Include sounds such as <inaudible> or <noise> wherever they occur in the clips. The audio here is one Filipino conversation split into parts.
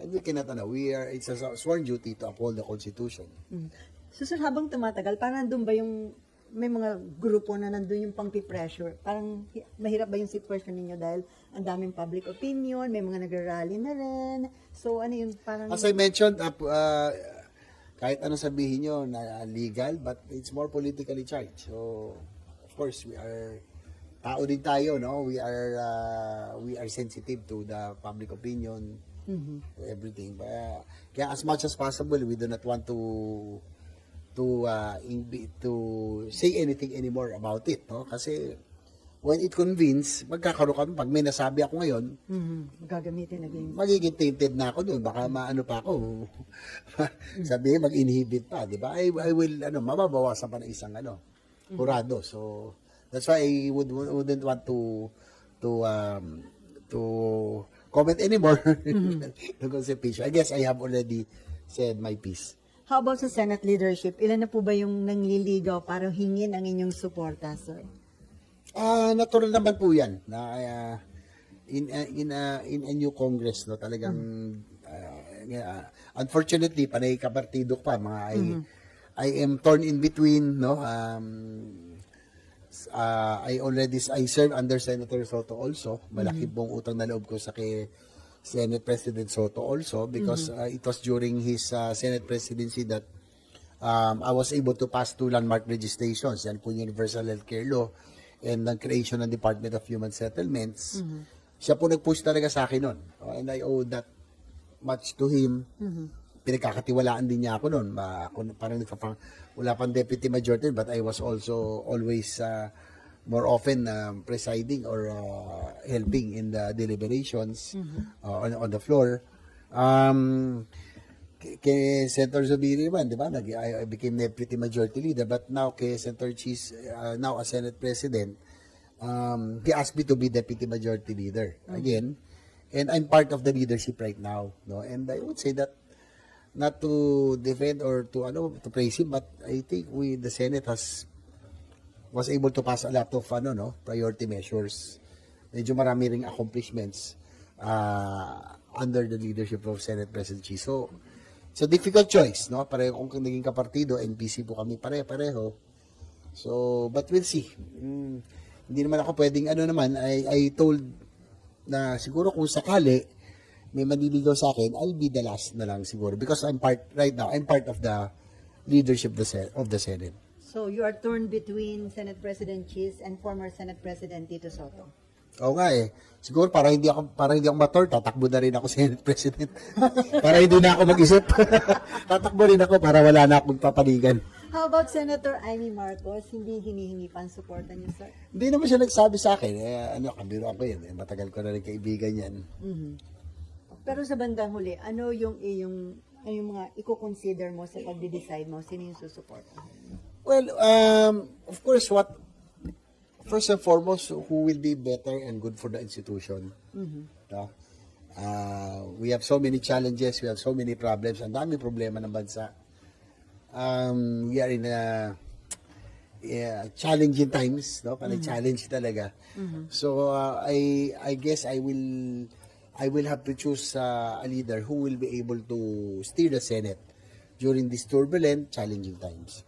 And we cannot, ano, we are, it's a sworn duty to uphold the Constitution. Mm. So sir, habang tumatagal, parang nandun ba yung may mga grupo na nandun yung pang-pressure? Parang hi- mahirap ba yung sitwasyon ninyo dahil ang daming public opinion, may mga nag-rally na rin. So ano yung parang... As I mentioned, uh, uh, kahit ano sabihin nyo na legal, but it's more politically charged. So, of course, we are tao din tayo, no? We are uh, we are sensitive to the public opinion, Mhm. to everything. But, uh, kaya as much as possible, we do not want to to uh, in- to say anything anymore about it, no? Kasi when it convenes, magkakaroon kami. Pag may nasabi ako ngayon, Mhm. Gagamitin again. magiging tainted na ako doon. Baka maano pa ako. <laughs> Sabihin, mag-inhibit pa, di ba? I, I will, ano, mababawasan pa ng isang, ano, kurado. So, that's why I would, wouldn't want to, to, um, to comment anymore <laughs> mm constipation. I guess I have already said my piece. How about sa Senate leadership? Ilan na po ba yung nangliligaw para hingin ang inyong suporta, sir? Ah, natural naman po 'yan na ah, in ah, in ah, in a new Congress no talagang ah, yeah, unfortunately panay kapartido pa mga I I am torn in between no um ah, I already I serve under Senator Soto also malaki pong utang na loob ko sa kay Senate President Soto also because ah, it was during his ah, Senate presidency that um, I was able to pass two landmark legislations, yan po yung Universal Healthcare Law and the creation ng Department of Human Settlements. Siya po nag-push talaga sa akin nun. Oh, And I owe that much to him. Pinagkakatiwalaan din niya ako nun. Ma, ako, parang nagpapang, wala pang deputy majority but I was also always uh, more often um, presiding or uh, helping in the deliberations uh, on, on the floor. Um, kay, Senator Zubiri naman, di ba? Nag, I, I became deputy majority leader. But now, kay Senator Cheese, uh, now as Senate President, um, he asked me to be deputy majority leader again. And I'm part of the leadership right now. No? And I would say that not to defend or to ano to praise him, but I think we the Senate has was able to pass a lot of ano no priority measures. Medyo marami ring accomplishments uh, under the leadership of Senate President Chi. So a difficult choice, no? Pareho kung naging kapartido, NPC po kami pare-pareho. So, but we'll see. Mm, hindi naman ako pwedeng ano naman, I, I told na siguro kung sakali may manliligaw sa akin, I'll be the last na lang siguro because I'm part right now, I'm part of the leadership of the Sen- of the Senate. So you are torn between Senate President Cheese and former Senate President Tito Soto. Oo nga eh. Siguro para hindi ako para hindi ako mator, tatakbo na rin ako <laughs> Senate President. para hindi na ako mag-isip. <laughs> tatakbo rin ako para wala na akong papaligan. How about Senator Amy Marcos? Hindi hinihingi pa ang suporta niyo, sir? Hindi naman siya nagsabi sa akin. Eh, ano, kabiro ako yan. Eh. Matagal ko na rin kaibigan yan. Mhm. Pero sa bandang huli, ano yung iyong ano yung mga i-consider mo sa pagde-decide mo sino yung susuporta? Well, um, of course, what first and foremost, who will be better and good for the institution. No? Uh, we have so many challenges, we have so many problems, ang dami problema ng bansa. Um, we are in a yeah, challenging times, no? Parang challenge talaga. So uh, I I guess I will I will have to choose uh, a leader who will be able to steer the Senate during these turbulent, challenging times.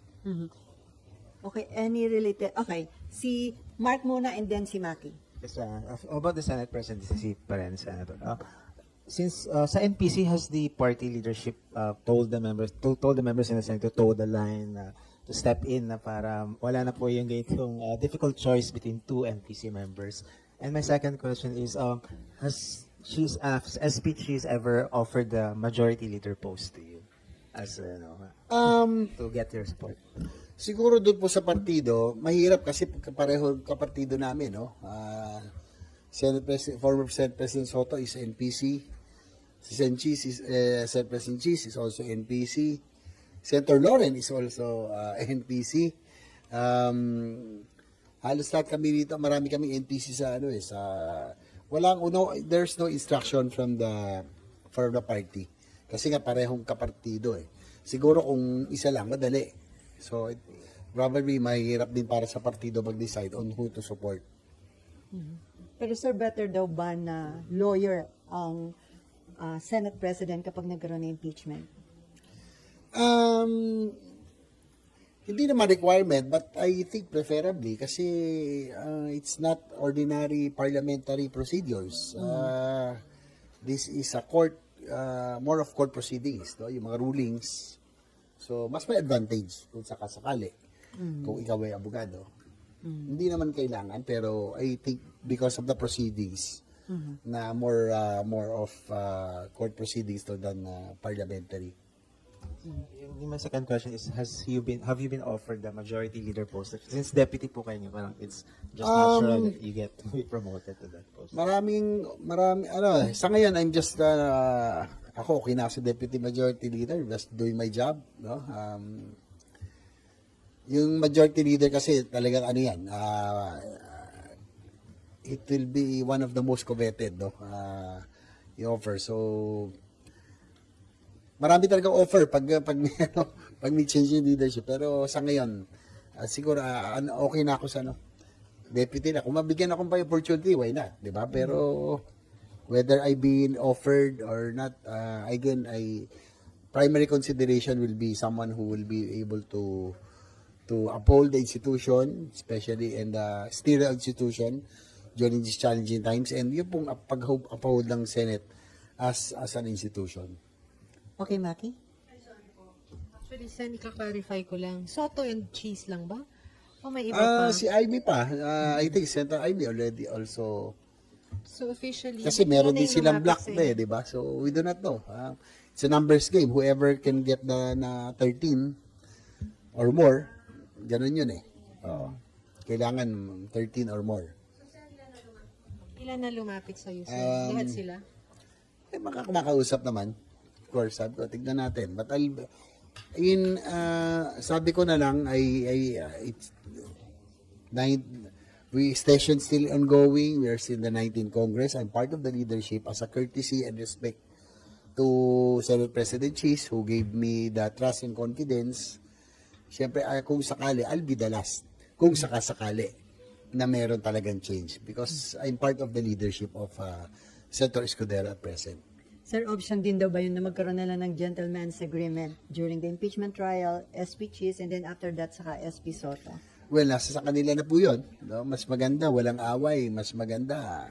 Okay, any related? Okay, si Mark muna and then si Maki. Yes, uh, about the Senate presidency pa rin, Senator. Uh, since uh, sa NPC has the party leadership uh, told the members told, told the members in the Senate to toe the line uh, to step in na para wala na po yung ganitong uh, difficult choice between two NPC members. And my second question is um has she's uh, SP she's ever offered the majority leader post to you as uh, you know, Um, to get your support? Siguro doon po sa partido, mahirap kasi pareho kapartido namin, no? Ah, Senate President, former Senate President Soto is NPC. Si Sen Cheese is, eh, Senate President Cheese is also NPC. Senator Lauren is also ah, NPC. Um, halos lahat kami dito, marami kami NPC sa ano eh, sa walang no, there's no instruction from the from the party. Kasi nga parehong kapartido eh. Siguro kung isa lang, madali. So, it, probably mahirap din para sa partido mag-decide on who to support. Pero sir, better daw ba na lawyer ang ah, Senate President kapag nagkaroon ng impeachment? Um, hindi naman requirement, but I think preferably kasi uh, it's not ordinary parliamentary procedures. Uh, this is a court, uh, more of court proceedings, no? yung mga rulings. So, mas may advantage kung sakasakali, kung ikaw ay abogado. Hindi naman kailangan, pero I think because of the proceedings, na more uh, more of uh, court proceedings to than uh, parliamentary. Yung, my second question is, has you been, have you been offered the majority leader post? Since deputy po kayo, parang it's just natural that you get to be promoted to that post. Maraming, marami, ano, sa ngayon, I'm just, uh, ako, okay na sa deputy majority leader, just doing my job, no? Um, yung majority leader kasi talagang ano yan, uh, it will be one of the most coveted, no? Uh, offer. So, marami talagang offer pag pag may, <laughs> ano, pag may change in leadership. Pero sa ngayon, ah, siguro ano, okay na ako sa ano, deputy na. Kung mabigyan akong pa opportunity, why not? 'Di ba? Pero whether I been offered or not, uh, again, I primary consideration will be someone who will be able to to uphold the institution, especially in the steer the institution during these challenging times and yung pong pag uphold ng Senate as as an institution. Okay, Maki? Actually, Sen, ika-clarify ko lang. Soto and cheese lang ba? O may iba Ah, pa? si Amy pa. Ah, I think Senator Amy already also So, officially, kasi meron din silang sa'yo? na eh, di ba? So we do not know. Ah, it's a numbers game. Whoever can get the na 13 or more, ganun yun eh. Oo. Kailangan 13 or more. Ilan na lumapit sa'yo, Sen? Um, Lahat sila? Eh, maka kumakausap naman. Course, sabi ko, tignan natin. But I'll, in, uh, sabi ko na lang, I, I, uh, it's, nine, we, station still ongoing. We are still in the 19th Congress. I'm part of the leadership as a courtesy and respect to Senate President Cheese who gave me the trust and confidence. Siyempre, ah, kung sakali, I'll be the last. Kung sakasakali na meron talagang change. Because I'm part of the leadership of uh, Senator Escudero at present. Sir, option din daw ba yun na magkaroon na lang ng gentleman's agreement during the impeachment trial, SP Cheese, and then after that, saka SP Soto? Well, nasa sa kanila na po yun. No? Mas maganda, walang away. Mas maganda,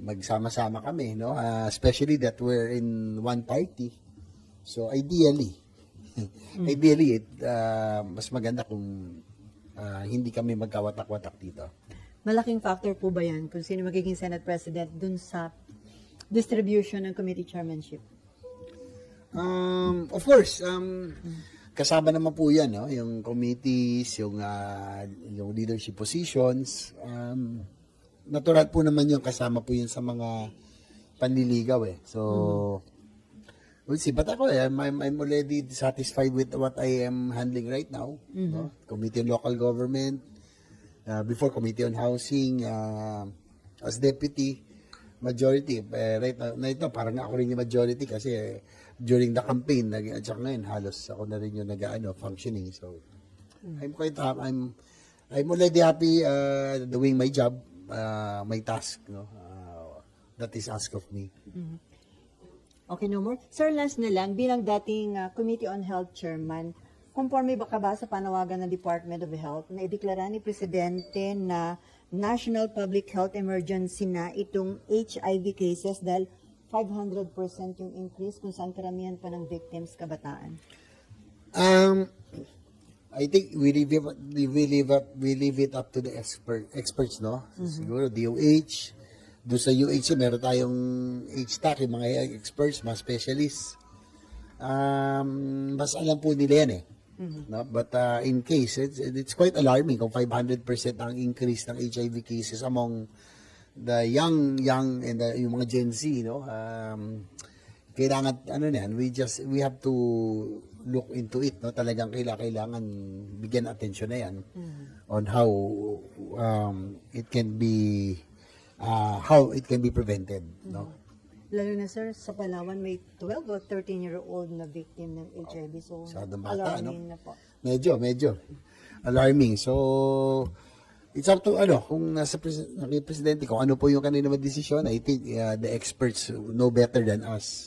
magsama-sama kami. No? Ah, especially that we're in one party. So, ideally, <laughs> ideally, it, ah, mas maganda kung ah, hindi kami magkawatak-watak dito. Malaking factor po ba yan kung sino magiging Senate President dun sa distribution ng committee chairmanship? Um, of course, um, kasama naman po yan, no? yung committees, yung, ah, yung leadership positions. Um, natural po naman yung kasama po yun sa mga panliligaw eh. So, we'll see. But ako, eh, I'm, I'm, I'm already satisfied with what I am handling right now. No? Committee on Local Government, uh, before Committee on Housing, uh, as deputy, majority. Eh, right now, na ito, parang ako rin yung majority kasi eh, during the campaign, nag, at saka ngayon, halos ako na rin yung nag, ano, functioning. So, I'm quite happy. I'm, I'm already happy uh, doing my job, uh, my task, no? Uh, that is asked of me. Okay, no more. Sir, last na lang, bilang dating ah, Committee on Health Chairman, conforme ba ka ba sa panawagan ng Department of Health na ideklara ni Presidente na National Public Health Emergency na itong HIV cases dahil 500% yung increase kung saan karamihan pa ng victims kabataan? Um, I think we leave it, we leave up, we leave it up to the expert, experts, no? Siguro DOH, doon sa UH, meron tayong HTAC, yung mga experts, mga specialists. Um, mas alam po nila yan eh. No? But uh, in case, it's, it's quite alarming kung 500% ang increase ng HIV cases among the young, young, and the, yung mga Gen Z, no? Um, kailangan, ano na yan, we just, we have to look into it, no? Talagang kailangan, kailangan bigyan attention na yan on how um, it can be, uh, how it can be prevented, no? Lalo na sir, sa Palawan may 12 or 13-year-old na victim ng HIV. So, Masyadong bata, alarming na po. Medyo, medyo alarming. So, It's up to ano, kung nasa pres- presidente, kung ano po yung kanina desisyon, I think uh, the experts know better than us.